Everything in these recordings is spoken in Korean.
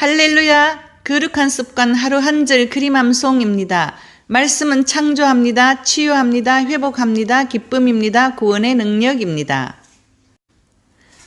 할렐루야! 거룩한 습관 하루 한절 그림 암송입니다. 말씀은 창조합니다. 치유합니다. 회복합니다. 기쁨입니다. 구원의 능력입니다.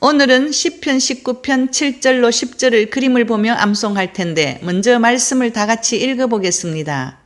오늘은 10편 19편 7절로 10절을 그림을 보며 암송할 텐데 먼저 말씀을 다 같이 읽어보겠습니다.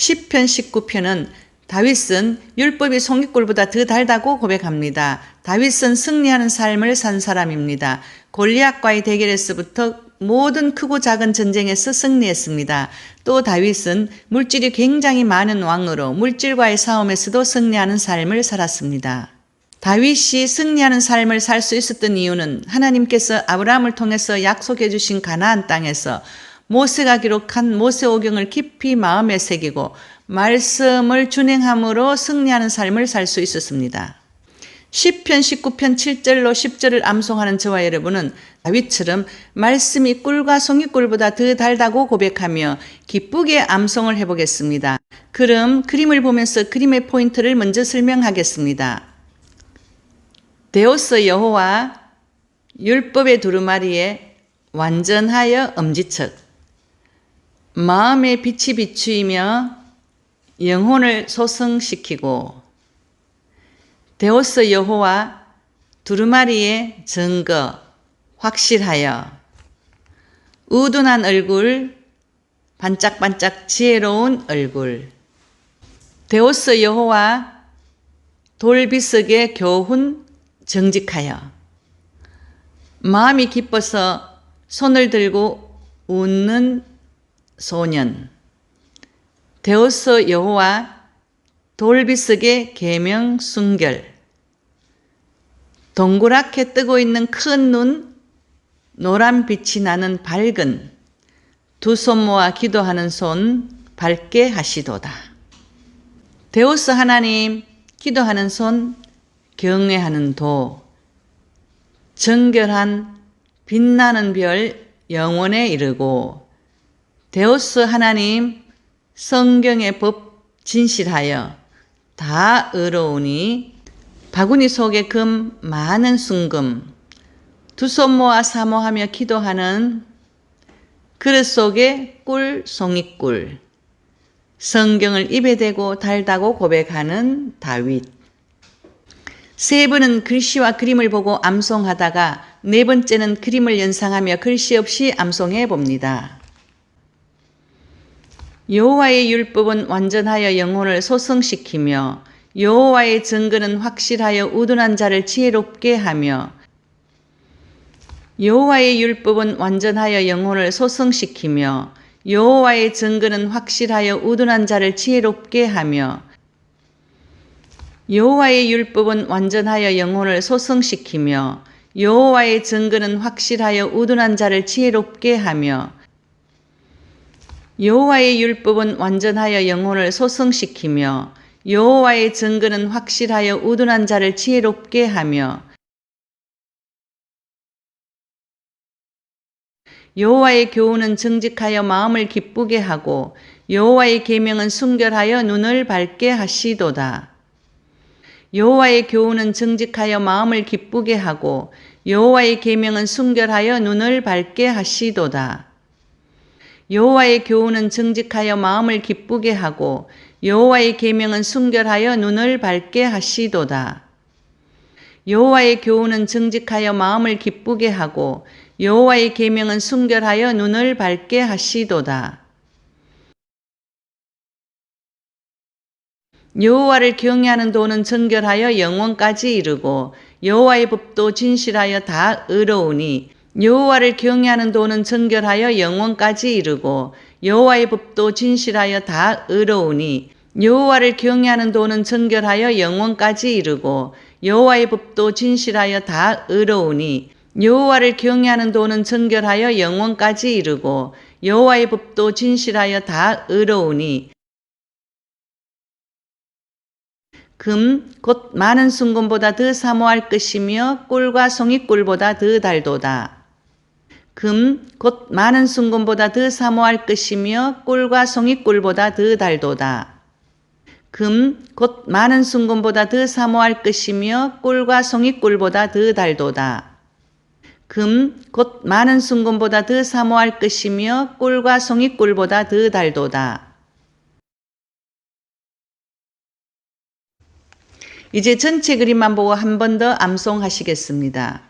10편 19편은 다윗은 율법이 송이꿀보다 더 달다고 고백합니다. 다윗은 승리하는 삶을 산 사람입니다. 골리앗과의 대결에서부터 모든 크고 작은 전쟁에서 승리했습니다. 또 다윗은 물질이 굉장히 많은 왕으로 물질과의 싸움에서도 승리하는 삶을 살았습니다. 다윗이 승리하는 삶을 살 수 있었던 이유는 하나님께서 아브라함을 통해서 약속해 주신 가나안 땅에서 모세가 기록한 모세오경을 깊이 마음에 새기고 말씀을 준행함으로 승리하는 삶을 살 수 있었습니다. 10편, 19편 7절로 10절을 암송하는 저와 여러분은 다윗처럼 말씀이 꿀과 송이 꿀보다 더 달다고 고백하며 기쁘게 암송을 해보겠습니다. 그럼 그림을 보면서 그림의 포인트를 먼저 설명하겠습니다. 데오스 여호와 율법의 두루마리에 완전하여 엄지척 마음의 빛이 비추이며 영혼을 소성시키고 데오스 여호와 두루마리의 증거 확실하여 우둔한 얼굴 반짝반짝 지혜로운 얼굴. 데오스 여호와 돌비석의 교훈 정직하여 마음이 기뻐서 손을 들고 웃는 소년. 데오스 여호와 돌비석의 계명 순결. 동그랗게 뜨고 있는 큰 눈 노란 빛이 나는 밝은 두 손 모아 기도하는 손 밝게 하시도다. 데오스 하나님 기도하는 손 경외하는 도. 정결한 빛나는 별 영원에 이르고 데오스 하나님 성경의 법 진실하여 다 의로우니 바구니 속에 금 많은 순금 두 손 모아 사모하며 기도하는 그릇 속에 꿀 송이꿀 성경을 입에 대고 달다고 고백하는 다윗 세 번은 글씨와 그림을 보고 암송하다가 네 번째는 그림을 연상하며 글씨 없이 암송해 봅니다. 여호와의 율법은 완전하여 영혼을 소성시키며 여호와의 증거는 확실하여 우둔한 자를 지혜롭게 하며 여호와의 율법은 완전하여 영혼을 소성시키며 여호와의 증거는 확실하여 우둔한 자를 지혜롭게 하며 여호와의 율법은 완전하여 영혼을 소성시키며 여호와의 증거는 확실하여 우둔한 자를 지혜롭게 하며 여호와의 율법은 완전하여 영혼을 소성시키며 여호와의 증거는 확실하여 우둔한 자를 지혜롭게 하며 여호와의 교훈은 정직하여 마음을 기쁘게 하고 여호와의 계명은 순결하여 눈을 밝게 하시도다. 여호와의 교훈은 정직하여 마음을 기쁘게 하고 여호와의 계명은 순결하여 눈을 밝게 하시도다. 여호와의 교훈은 정직하여 마음을 기쁘게 하고 여호와의 계명은 순결하여 눈을 밝게 하시도다. 여호와의 교훈은 정직하여 마음을 기쁘게 하고 여호와의 계명은 순결하여 눈을 밝게 하시도다. 여호와를 경외하는 도는 정결하여 영원까지 이르고 여호와의 법도 진실하여 다 의로우니 여호와를 경외하는 도는 정결하여 영원까지 이르고 여호와의 법도 진실하여 다 의로우니 여호와를 경외하는 도는 정결하여 영원까지 이르고 여호와의 법도 진실하여 다 의로우니 여호와를 경외하는 도는 정결하여 영원까지 이르고 여호와의 법도 진실하여 다 의로우니 금 곧 많은 순금보다 더 사모할 것이며 꿀과 송이 꿀보다 더 달도다. 금 곧 많은 순금보다 더 사모할 것이며 꿀과 송이 꿀보다 더 달도다. 금 곧 많은 순금보다 더 사모할 것이며 꿀과 송이 꿀보다 더 달도다. 금 곧 많은 순금보다 더 사모할 것이며 꿀과 송이 꿀보다 더 달도다. 이제 전체 그림만 보고 한 번 더 암송하시겠습니다.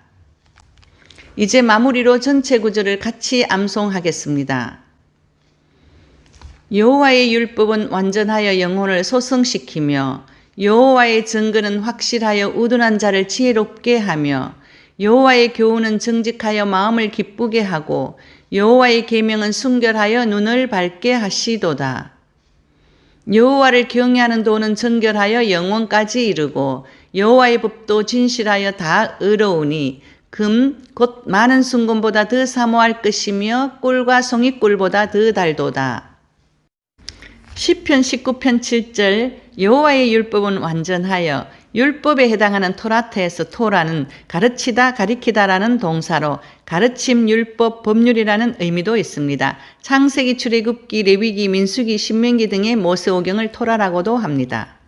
이제 마무리로 전체 구절을 같이 암송하겠습니다. 여호와의 율법은 완전하여 영혼을 소성시키며 여호와의 증거는 확실하여 우둔한 자를 지혜롭게 하며 여호와의 교훈은 정직하여 마음을 기쁘게 하고 여호와의 계명은 순결하여 눈을 밝게 하시도다. 여호와를 경외하는 도는 정결하여 영원까지 이르고 여호와의 법도 진실하여 다 의로우니 금 곧 많은 순금보다 더 사모할 것이며 꿀과 송이 꿀보다 더 달도다. 시편 19편 7절 여호와의 율법은 완전하여 율법에 해당하는 토라트에서 토라는 가르치다 가리키다라는 동사로 가르침 율법 법률이라는 의미도 있습니다. 창세기 출애굽기 레위기 민수기 신명기 등의 모세오경을 토라라고도 합니다.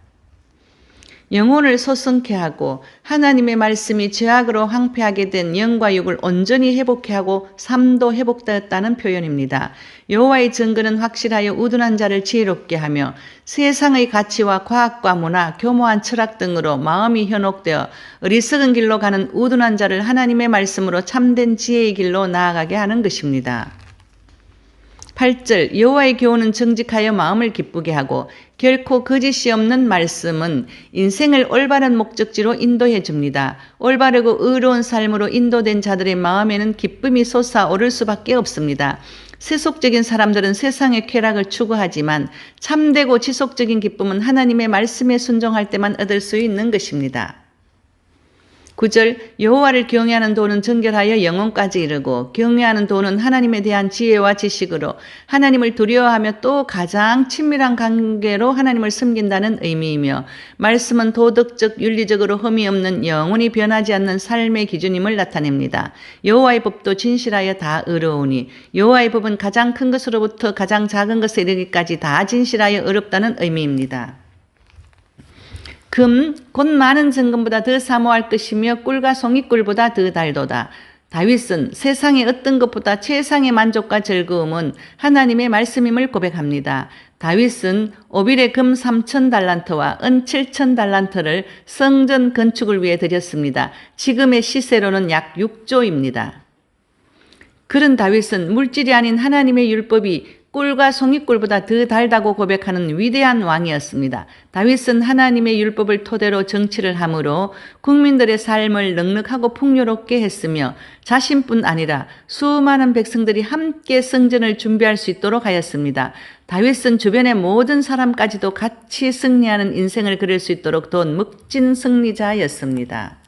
영혼을 소성케 하고 하나님의 말씀이 죄악으로 황폐하게 된 영과 육을 온전히 회복케 하고 삶도 회복되었다는 표현입니다. 여호와의 증거는 확실하여 우둔한 자를 지혜롭게 하며 세상의 가치와 과학과 문화, 교모한 철학 등으로 마음이 현혹되어 어리석은 길로 가는 우둔한 자를 하나님의 말씀으로 참된 지혜의 길로 나아가게 하는 것입니다. 8절 여호와의 교훈은 정직하여 마음을 기쁘게 하고 결코 거짓이 없는 말씀은 인생을 올바른 목적지로 인도해 줍니다. 올바르고 의로운 삶으로 인도된 자들의 마음에는 기쁨이 솟아오를 수밖에 없습니다. 세속적인 사람들은 세상의 쾌락을 추구하지만 참되고 지속적인 기쁨은 하나님의 말씀에 순종할 때만 얻을 수 있는 것입니다. 9절 여호와를 경외하는 도는 정결하여 영혼까지 이르고 경외하는 도는 하나님에 대한 지혜와 지식으로 하나님을 두려워하며 또 가장 친밀한 관계로 하나님을 섬긴다는 의미이며 말씀은 도덕적 윤리적으로 흠이 없는 영원히 변하지 않는 삶의 기준임을 나타냅니다. 여호와의 법도 진실하여 다 의로우니 여호와의 법은 가장 큰 것으로부터 가장 작은 것에 이르기까지 다 진실하여 의롭다는 의미입니다. 금, 곧 많은 정금보다 더 사모할 것이며 꿀과 송이꿀보다 더 달도다. 다윗은 세상의 어떤 것보다 최상의 만족과 즐거움은 하나님의 말씀임을 고백합니다. 다윗은 오빌의 금 3천 달란트와 은 7천 달란트를 성전 건축을 위해 드렸습니다. 지금의 시세로는 약 6조입니다. 그런 다윗은 물질이 아닌 하나님의 율법이 꿀과 송이꿀보다 더 달다고 고백하는 위대한 왕이었습니다. 다윗은 하나님의 율법을 토대로 정치를 함으로 국민들의 삶을 넉넉하고 풍요롭게 했으며 자신뿐 아니라 수많은 백성들이 함께 성전을 준비할 수 있도록 하였습니다. 다윗은 주변의 모든 사람까지도 같이 승리하는 인생을 그릴 수 있도록 도운 멋진 승리자였습니다.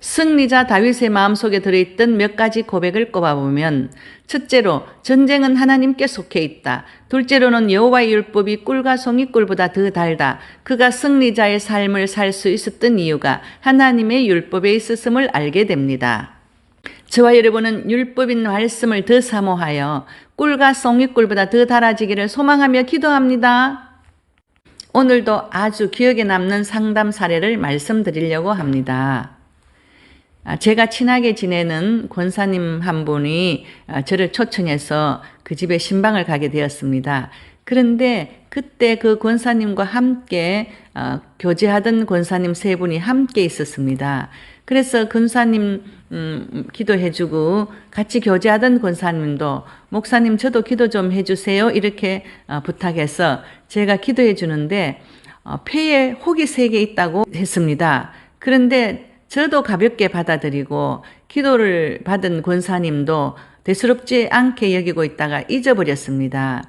승리자 다윗의 마음속에 들어있던 몇 가지 고백을 꼽아보면 첫째로 전쟁은 하나님께 속해 있다. 둘째로는 여호와의 율법이 꿀과 송이 꿀보다 더 달다. 그가 승리자의 삶을 살 수 있었던 이유가 하나님의 율법에 있었음을 알게 됩니다. 저와 여러분은 율법인 말씀을 더 사모하여 꿀과 송이 꿀보다 더 달아지기를 소망하며 기도합니다. 오늘도 아주 기억에 남는 상담 사례를 말씀드리려고 합니다. 아, 제가 친하게 지내는 권사님 한 분이 아, 저를 초청해서 그 집에 신방을 가게 되었습니다. 그런데 그때 그 권사님과 함께 어, 교제하던 권사님 세 분이 함께 있었습니다. 그래서 권사님 음, 기도해주고 같이 교제하던 권사님도 목사님 저도 기도 좀 해주세요 이렇게 어, 부탁해서 제가 기도해 주는데 어, 폐에 혹이 세 개 있다고 했습니다. 그런데 저도 가볍게 받아들이고 기도를 받은 권사님도 대수롭지 않게 여기고 있다가 잊어버렸습니다.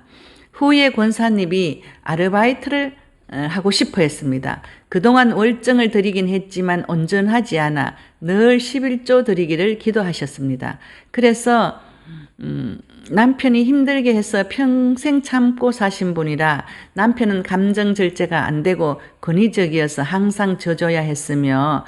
후에 권사님이 아르바이트를 어, 하고 싶어 했습니다. 그동안 월정을 드리긴 했지만 온전하지 않아 늘 11조 드리기를 기도하셨습니다. 그래서 음, 남편이 힘들게 해서 평생 참고 사신 분이라 남편은 감정 절제가 안 되고 권위적이어서 항상 져줘야 했으며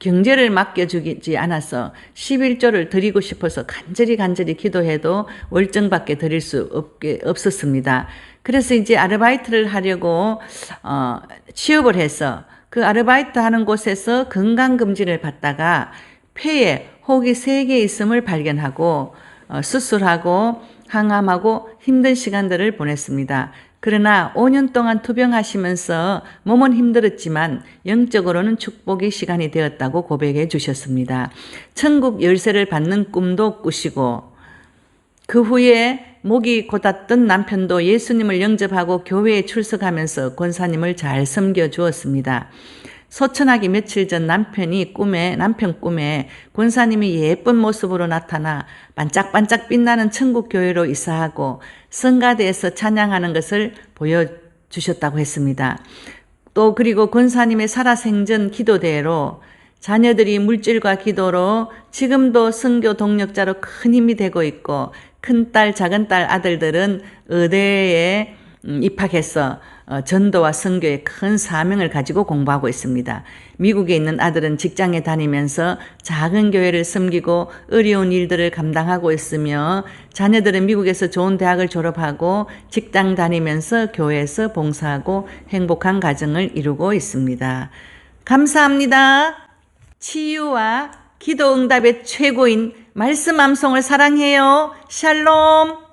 경제를 맡겨주지 않아서 11조를 드리고 싶어서 간절히 간절히 기도해도 월정밖에 드릴 수 없게, 없었습니다. 그래서 이제 아르바이트를 하려고 어, 취업을 해서 그 아르바이트 하는 곳에서 건강검진을 받다가 폐에 혹이 세개 있음을 발견하고 어, 수술하고 항암하고 힘든 시간들을 보냈습니다. 그러나 5년 동안 투병하시면서 몸은 힘들었지만 영적으로는 축복의 시간이 되었다고 고백해 주셨습니다. 천국 열쇠를 받는 꿈도 꾸시고 그 후에 목이 곧았던 남편도 예수님을 영접하고 교회에 출석하면서 권사님을 잘 섬겨 주었습니다. 소천하기 며칠 전 남편이 꿈에 남편 꿈에 권사님이 예쁜 모습으로 나타나 반짝반짝 빛나는 천국 교회로 이사하고 성가대에서 찬양하는 것을 보여주셨다고 했습니다. 또 그리고 권사님의 살아생전 기도대로 자녀들이 물질과 기도로 지금도 선교 동력자로 큰 힘이 되고 있고 큰딸 작은딸 아들들은 의대에 음, 입학해서 어, 전도와 선교의 큰 사명을 가지고 공부하고 있습니다. 미국에 있는 아들은 직장에 다니면서 작은 교회를 섬기고 어려운 일들을 감당하고 있으며 자녀들은 미국에서 좋은 대학을 졸업하고 직장 다니면서 교회에서 봉사하고 행복한 가정을 이루고 있습니다. 감사합니다. 치유와 기도 응답의 최고인 말씀 암송을 사랑해요. 샬롬.